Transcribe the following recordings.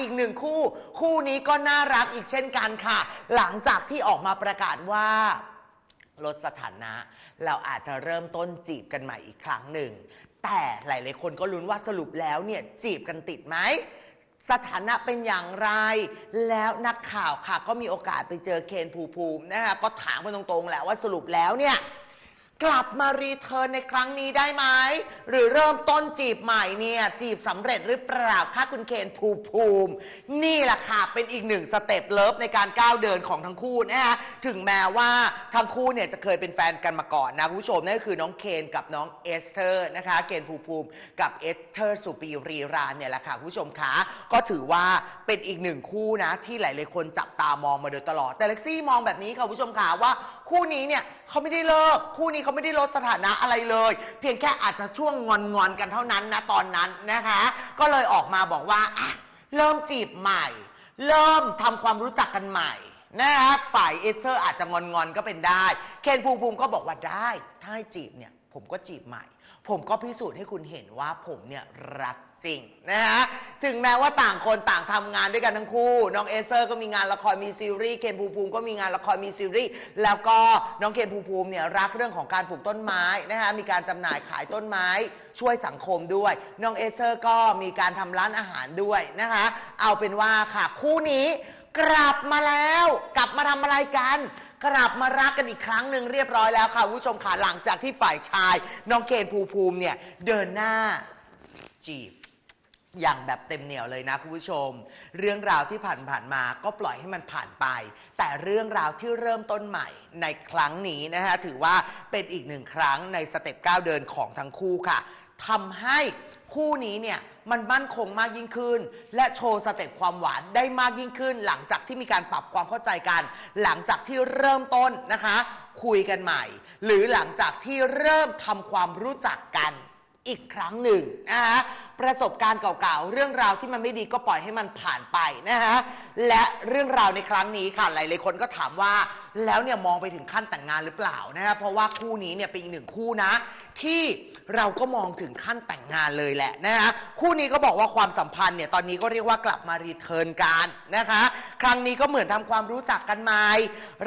อีกหนึ่งคู่ คู่นี้ก็น่ารักอีกเช่นกันค่ะ หลังจากที่ออกมาประกาศว่าลดสถานะ เราอาจจะเริ่มต้นจีบกันใหม่อีกครั้งหนึ่ง แต่หลายๆคนก็ลุ้นว่าสรุปแล้วเนี่ยจีบกันติดไหมสถานะเป็นอย่างไร แล้วนักข่าวค่ะ ก็มีโอกาสไปเจอเคนภูมิภูมินะคะก็ถามกันตรงๆแหละว่าสรุปแล้วเนี่ย กลับมารีเทิร์นในครั้งนี้ได้ไหมหรือเริ่มต้นจีบใหม่เนี่ยจีบสำเร็จหรือเปล่าคะคุณเคนภูมิภูมิ นี่แหละค่ะเป็นอีกหนึ่งสเต็ปเลิฟในการก้าวเดินของทั้งคู่นะคะถึงแม้ว่าทั้งคู่เนี่ยจะเคยเป็นแฟนกันมาก่อนนะคุณผู้ชมนั่นก็คือน้องเคนกับน้องเอสเธอร์นะคะเคนภูมิภูมิกับเอสเธอร์สุปีรีรานเนี่ยแหละค่ะคุณผู้ชมคะก็ถือว่าเป็นอีกหนึ่งคู่นะที่หลาย ๆ คนจับตามองมาโดยตลอดแต่เล็กซี่มองแบบนี้ค่ะคุณผู้ชมคะว่า คู่นี้เนี่ยเขาไม่ได้เลิก คู่นี้เขาไม่ได้ลดสถานะอะไรเลย เพียงแค่อาจจะช่วงงอนงอนๆกันเท่านั้นนะตอนนั้นนะคะ ก็เลยออกมาบอกว่าอะเริ่มจีบใหม่ เริ่มทำความรู้จักกันใหม่นะคะฝ่ายเอสเซอร์อาจจะงอนงอนๆก็เป็นได้ เคนภูมิภูมิก็บอกว่าได้ ถ้าให้จีบเนี่ยผมก็จีบใหม่ ผมก็พิสูจน์ให้คุณเห็นว่าผมเนี่ยรักจริงนะฮะ ถึงแม้ว่าต่างคนต่างทำงานด้วยกันทั้งคู่ น้องเอเซอร์ก็มีงานละครมีซีรีส์ เคนภูมิภูมิก็มีงานละครมีซีรีส์ แล้วก็น้องเคนภูมิภูมิเนี่ยรักเรื่องของการปลูกต้นไม้นะฮะ มีการจำหน่ายขายต้นไม้ ช่วยสังคมด้วย น้องเอเซอร์ก็มีการทำร้านอาหารด้วยนะคะ เอาเป็นว่าค่ะคู่นี้กลับมาแล้ว กลับมาทำอะไรกัน กลับมารักกันอีกครั้งหนึ่งเรียบร้อยแล้วค่ะคุณผู้ชมค่ะหลังจากที่ฝ่ายชาย น้องเคนภูมิภูมิเนี่ยเดินหน้าจีบอย่างแบบเต็มเหนียวเลยนะคุณผู้ชม เรื่องราวที่ผ่านผ่านมาก็ปล่อยให้มันผ่านไป แต่เรื่องราวที่เริ่มต้นใหม่ในครั้งนี้นะฮะถือว่าเป็นอีกหนึ่งครั้งในสเต็ปก้าวเดินของทั้งคู่ค่ะทำให้ คู่นี้เนี่ยมันมั่นคงมากยิ่งขึ้น และโชว์สเต็ปความหวานได้มากยิ่งขึ้น หลังจากที่มีการปรับความเข้าใจกัน หลังจากที่เริ่มต้นนะคะ คุยกันใหม่ หรือหลังจากที่เริ่มทำความรู้จักกันอีกครั้งหนึ่งนะคะประสบการณ์เก่าๆ เรื่องราวที่มันไม่ดีก็ปล่อยให้มันผ่านไปนะคะและเรื่องราวในครั้งนี้ค่ะหลายๆคนก็ถามว่าแล้วเนี่ยมองไปถึงขั้นแต่งงานหรือเปล่านะคะเพราะว่าคู่นี้เนี่ยเป็นอีกหนึ่งคู่นะ ที่เราก็มองถึงขั้นแต่งงานเลยแหละนะคะคู่นี้ก็บอกว่าความสัมพันธ์เนี่ยตอนนี้ก็เรียกว่ากลับมารีเทิร์นกันนะคะ ครั้งนี้ก็เหมือนทำความรู้จักกันใหม่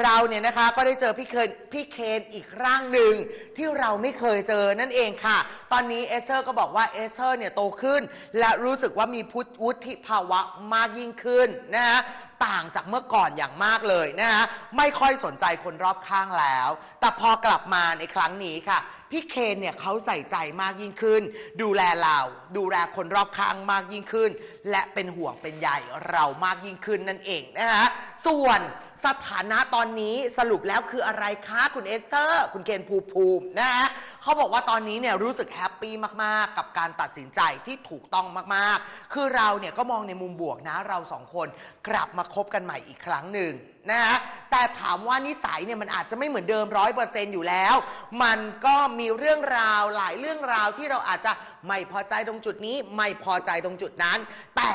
เราเนี่ยนะคะก็ได้เจอพี่เคนพี่เคนอีกร่างหนึ่งที่เราไม่เคยเจอนั่นเองค่ะ ตอนนี้เอเซอร์ก็บอกว่าเอเซอร์เนี่ยโตขึ้น และรู้สึกว่ามีพุทธวุฒิภาวะมากยิ่งขึ้นนะฮะ ต่างจากเมื่อก่อนอย่างมากเลยนะฮะไม่ค่อยสนใจคนรอบข้างแล้ว แต่พอกลับมาในครั้งนี้ค่ะ พี่เคนเนี่ยเขาใส่ใจมากยิ่งขึ้น ดูแลเราดูแลคนรอบข้างมากยิ่งขึ้น และเป็นห่วงเป็นใยเรามากยิ่งขึ้นนั่นเองนะฮะส่วนสถานะตอนนี้สรุปแล้วคืออะไรคะคุณเอสเตอร์ คุณเคนภูมิภูมินะฮะ เขาบอกว่าตอนนี้เนี่ยรู้สึกแฮปปี้มากๆ กับการตัดสินใจที่ถูกต้องมากๆ คือเราเนี่ยก็มองในมุมบวกนะเราสองคนกลับมาคบกันใหม่อีกครั้งหนึ่งนะฮะแต่ถามว่านิสัยเนี่ยมันอาจจะไม่เหมือนเดิมร้อยเปอร์เซนต์อยู่แล้ว มันก็มีเรื่องราวหลายเรื่องราวที่เราอาจจะไม่พอใจตรงจุดนี้ ไม่พอใจตรงจุดนั้น แต่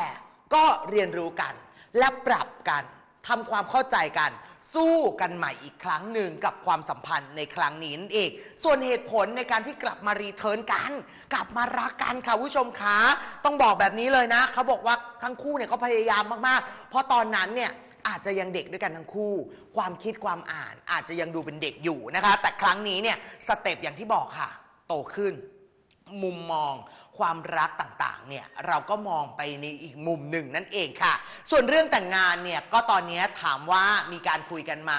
ก็เรียนรู้กันและปรับกันทำความเข้าใจกัน สู้กันใหม่อีกครั้งหนึ่งกับความสัมพันธ์ในครั้งนี้นั่นเอง ส่วนเหตุผลในการที่กลับมารีเทิร์นกัน กลับมารักกันค่ะผู้ชมคะต้องบอกแบบนี้เลยนะเขาบอกว่าทั้งคู่เนี่ยเขาพยายามมากๆ เพราะตอนนั้นเนี่ยอาจจะยังเด็กด้วยกันทั้งคู่ ความคิดความอ่านอาจจะยังดูเป็นเด็กอยู่นะคะ แต่ครั้งนี้เนี่ยสเต็ปอย่างที่บอกค่ะ โตขึ้น มุมมองความรักต่างๆ เนี่ยเราก็มองไปในอีกมุมหนึ่งนั่นเองค่ะ ส่วนเรื่องแต่งงานเนี่ยก็ตอนนี้ถามว่ามีการคุยกันไหม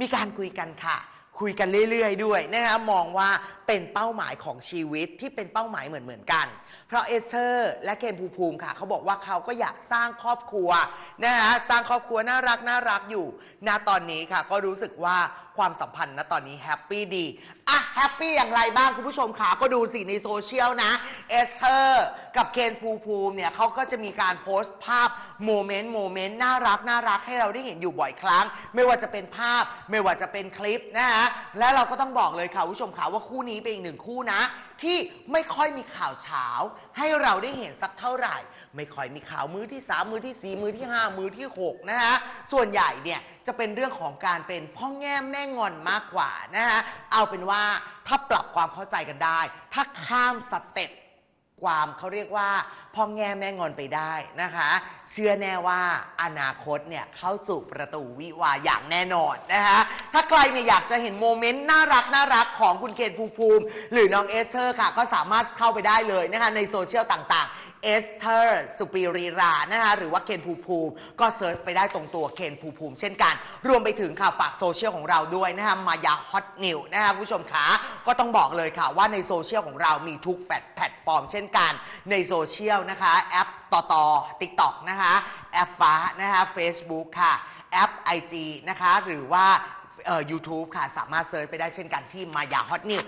มีการคุยกันค่ะ คุยกันเรื่อย ๆ ด้วยนะคะมองว่าเป็นเป้าหมายของชีวิตที่เป็นเป้าหมายเหมือนๆกัน เพราะเอเซอร์ และเคนภูมิภูมิค่ะ เขาบอกว่าเขาก็อยากสร้างครอบครัวนะคะสร้างครอบครัวน่ารักน่ารักอยู่ณตอนนี้ค่ะ ก็รู้สึกว่าความสัมพันธ์ณตอนนี้แฮปปี้ดีอะแฮปปี้อย่างไรบ้างคุณผู้ชมค่ะก็ดูสิในโซเชียลนะเอเซอร์กับเคนภูภูมิเนี่ยเขาก็จะมีการโพสต์ภาพโมเมนต์โมเมนต์น่ารักน่ารักให้เราได้เห็นอยู่บ่อยครั้ง ไม่ว่าจะเป็นภาพ ไม่ว่าจะเป็นคลิปนะฮะและเราก็ต้องบอกเลยค่ะคุณผู้ชมค่ะว่าคู่นี้เป็นอีกหนึ่งคู่นะ ที่ไม่ค่อยมีข่าวเช้า ให้เราได้เห็นสักเท่าไหร่ ไม่ค่อยมีข่าวมือที่3มือที่4มือที่5มือที่6นะฮะส่วนใหญ่เนี่ยจะเป็นเรื่องของการเป็นพ่อแง่แม่งอนมากกว่านะฮะเอาเป็นว่าถ้าปรับความเข้าใจกันได้ ถ้าข้ามสเต็ป ความเขาเรียกว่าพ่อแง่แม่งอนไปได้นะคะ เชื่อแน่ว่าอนาคตเนี่ยเข้าสู่ประตูวิวาอย่างแน่นอนนะคะถ้าใครเนี่ยอยากจะเห็นโมเมนต์น่ารักน่ารักของคุณเคนภูมิภูมิ หรือน้องเอสเธอร์ค่ะ ก็สามารถเข้าไปได้เลยนะคะในโซเชียลต่างๆ เอสเธอร์สุปีรีรานะคะหรือว่าเคนภูภูมิ ก็เซิร์ชไปได้ตรงตัวเคนภูภูมิ เช่นกัน รวมไปถึงค่ะฝากโซเชียลของเราด้วยนะคะมายาฮอตนิวนะคะผู้ชมขาก็ต้องบอกเลยค่ะว่าในโซเชียลของเรามีทุกแพลตฟอร์ม เช่นกัน ในโซเชียลนะคะแอปต่อต่อ TikTok นะคะแอปฟ้านะคะ Facebook ค่ะแอป IG นะคะหรือว่าเอ่อ YouTube ค่ะ สามารถเซิร์ชไปได้เช่นกันที่มายาฮอตนิว